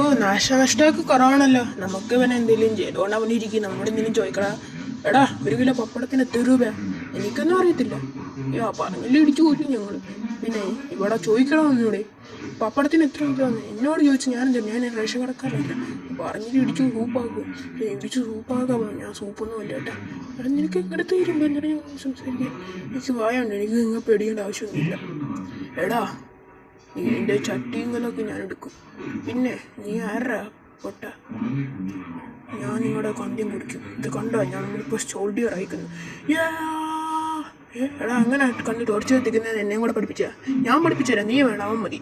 ഓ നാശനഷ്ടമൊക്കെ കുറവാണല്ലോ. നമുക്ക് ഇവനെ എന്തെങ്കിലും ചെയ്തോണ്ട് അവനിരിക്കും നമ്മുടെ എന്തെങ്കിലും ചോദിക്കടാ. എടാ ഒരു കിലോ പപ്പടത്തിന് എത്ര രൂപ? എനിക്കൊന്നും അറിയത്തില്ല. അയ്യോ പറഞ്ഞില്ല ഇടിച്ചു പോയിട്ടു ഞങ്ങൾ പിന്നെ ഇവിടെ ചോദിക്കണമെന്നൂടെ പപ്പടത്തിന് എത്ര രൂപ എന്നോട് ചോദിച്ചു. ഞാൻ എന്താ ഞാൻ റേഷൻ കിടക്കാറില്ല പറഞ്ഞിട്ട് ഇടിച്ചു സൂപ്പാക്കും. ഇടിച്ചു സൂപ്പാക്കാൻ ഞാൻ സൂപ്പൊന്നും അല്ല കേട്ടാ. എടാ നിനക്ക് എങ്ങോട്ട് തരുമ്പോൾ എന്തിനാ ഞാൻ സംസാരിക്കാൻ? എനിക്ക് വായുണ്ട് എനിക്ക് നിങ്ങൾ പേടിക്കേണ്ട ആവശ്യമൊന്നുമില്ല. എടാ നീ എന്റെ ഞാൻ എടുക്കും പിന്നെ നീ ആരാ? പൊട്ട. ഞാൻ നിങ്ങളുടെ കന്ത്യം കുടിക്കും. ഇത് കണ്ടോ? ഞാൻ ഇപ്പോൾ ഷോൾഡിയർ അയക്കുന്നു എടാ അങ്ങനെ കണ്ണ് ടോർച്ച് എത്തിക്കുന്നത് എന്നെയും കൂടെ പഠിപ്പിച്ച. ഞാൻ പഠിപ്പിച്ചുതരാം. നീ വേണം? അവൻ മതി.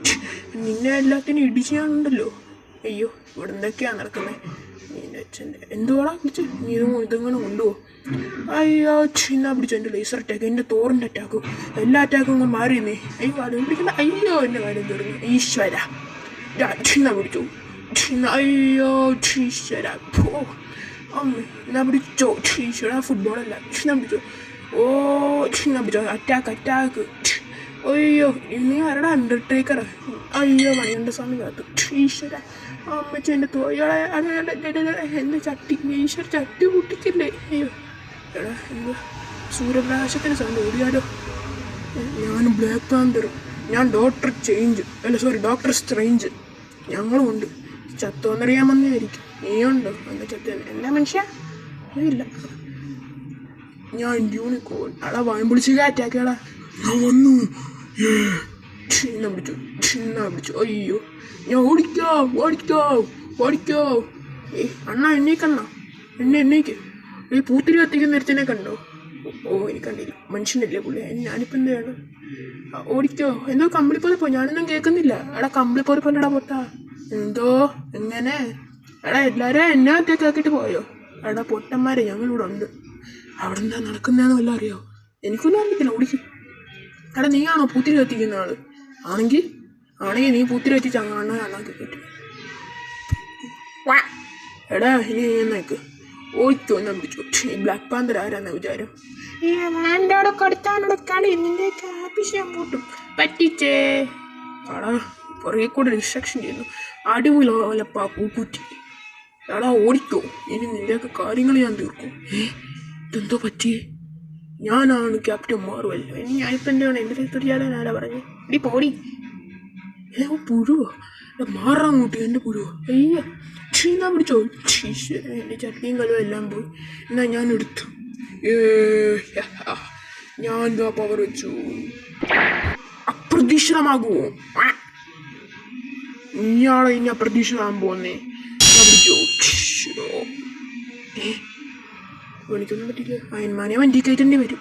നിന്നെ എല്ലാത്തിനും ഇടിച്ച് ഞാനുണ്ടല്ലോ അയ്യോ ഇവിടെ എന്തൊക്കെയാ നടക്കുന്നത് അച്ഛന്റെ എന്തുവാടാ വിളിച്ച് നീ ഇതും ഇതെങ്ങനെ കൊണ്ടുപോകും അയ്യോ ചിന്ന പിടിച്ചു എന്റെ ലേസർ അറ്റാക്ക് എന്റെ തോറിന്റെ അറ്റാക്കും എല്ലാ അറ്റാക്കും അങ്ങ് മാറിയെന്നേ അയ്യോ അത് പിടിക്കുന്ന അയ്യോ എന്റെ കാര്യം തീർന്നു. ഈശ്വര. ചിന്ന പിടിച്ചു. ചിന്ന അയ്യോ ഈശ്വര. പോ എന്നാ പിടിച്ചോ? ഈശ്വര ഫുട്ബോളല്ല ചിന്ന പിടിച്ചു? ഓ ചിന്ന പിടിച്ചോ. അറ്റാക്ക് അറ്റാക്ക് അയ്യോ ഇന്ന് ആരുടെ അണ്ടർടേക്കർ അയ്യോ മണിയുണ്ട സ്വാമി കാത്തു ഈശ്വര അമ്മച്ചി എന്റെ തോയാളെ എന്റെ ചട്ടി ഈശ്വര ചട്ടി പൊട്ടിക്കല്ലേ അയ്യോ എടാ എന്താ സൂര്യപ്രകാശത്തിന് സൗണ്ട് ഓടിയാലോ? ഞാൻ ബ്ലാക്ക് പാന്തർ ഞാൻ ഡോക്ടർ ചേഞ്ച് അല്ല സോറി ഡോക്ടർ സ്ട്രേഞ്ച് ഞങ്ങളും ഉണ്ട്. ചത്തോന്നറിയാമെന്നായിരിക്കും നീയുണ്ടോ എന്താ ചത്ത എന്നാ മനുഷ്യ? ഇല്ല ഞാൻ യൂണിക്കോൺ അടാ വായം പിടിച്ച് കാറ്റാക്കടാ ഞാൻ വന്നു. ചിന്ന പിടിച്ചു ചിന്ന പിടിച്ചു അയ്യോ ഞാൻ ഓടിക്കോ ഓടിക്കോ ഓടിക്കോ. ഏ അണ്ണ എണ്ണീക്കണ്ണ എന്നെ എണ്ണീക്ക് ഈ പൂത്തിരി കത്തിക്കുന്ന ഒരുത്തനെ കണ്ടോ? ഓ എനിക്ക് കണ്ടില്ല. മനുഷ്യനല്ലേ പുള്ളി? ഞാനിപ്പോൾ എന്ത് ഓടിക്കോ. എന്തോ കമ്പിളിപ്പോലെ പോ. ഞാനൊന്നും കേൾക്കുന്നില്ല. എടാ കമ്പിളിപ്പോലെ പോലെടാ പൊട്ടാ. എന്തോ? എങ്ങനെ? എടാ എല്ലാവരും എന്നെ ഒറ്റയ്ക്ക് ആക്കിയിട്ട് പോയോ? എടാ പൊട്ടന്മാരെ ഞങ്ങളിവിടെ ഉണ്ട്. അവിടെ എന്താ നടക്കുന്നതെന്ന് വല്ലതും അറിയോ? എനിക്കൊന്നും അറിയത്തില്ല. ഓടിക്കും. എടാ നീയാണോ പൂത്തിരി കത്തിക്കുന്ന ആൾ? ആണെങ്കിൽ ആണെങ്കിൽ നീ പൂത്തിരി കത്തിച്ച് അങ്ങനെ കാണാൻ കിട്ടും. എടാ ഇനി എന്നേക്ക് ഞാൻ പിടിച്ചു. ഈ ബ്ലാക്ക് പാന്തർ ആരാന്ന വിചാരം? നിന്റെ പറ്റിച്ചേ. എടാ പുറകെ കൂടെ ഡിസ്ട്രക്ഷൻ ചെയ്യുന്നു. അടിപൊളിപ്പാ പൂക്കുറ്റി എടാ ഓടിക്കോ. ഇനി നിന്റെയൊക്കെ കാര്യങ്ങൾ ഞാൻ തീർക്കും. ഏ ഇതെന്തോ പറ്റിയേ? ഞാനാണ് ക്യാപ്റ്റൻ മാറുമല്ലോ ഇനി ഞാനിപ്പോൾ എന്താണ് എന്റെ തിരിച്ചറിയാതെ ആരാ പറഞ്ഞു? ഇടി പോടി. ഏ പുഴുവോ? എടാ മാറാൻ കൂട്ടി എന്റെ പുഴുവോ? അയ്യ ക്ഷീണാൻ പിടിച്ചോ? എന്റെ ചട്ടിയും കലവും എല്ലാം പോയി. എന്നാ ഞാൻ എടുത്തു. ഞാൻ എന്താ പവർ വെച്ചു. അപ്രതീക്ഷിതമാകുമോ ഇയാളെ ഇനി അപ്രതീക്ഷിതമാകാൻ പോകുന്നേ. ഞാൻ പിടിച്ചോ? ഏ വിളിക്കൊന്നും പറ്റില്ല അയന്മാനെ വണ്ടി കയറ്റേണ്ടി വരും.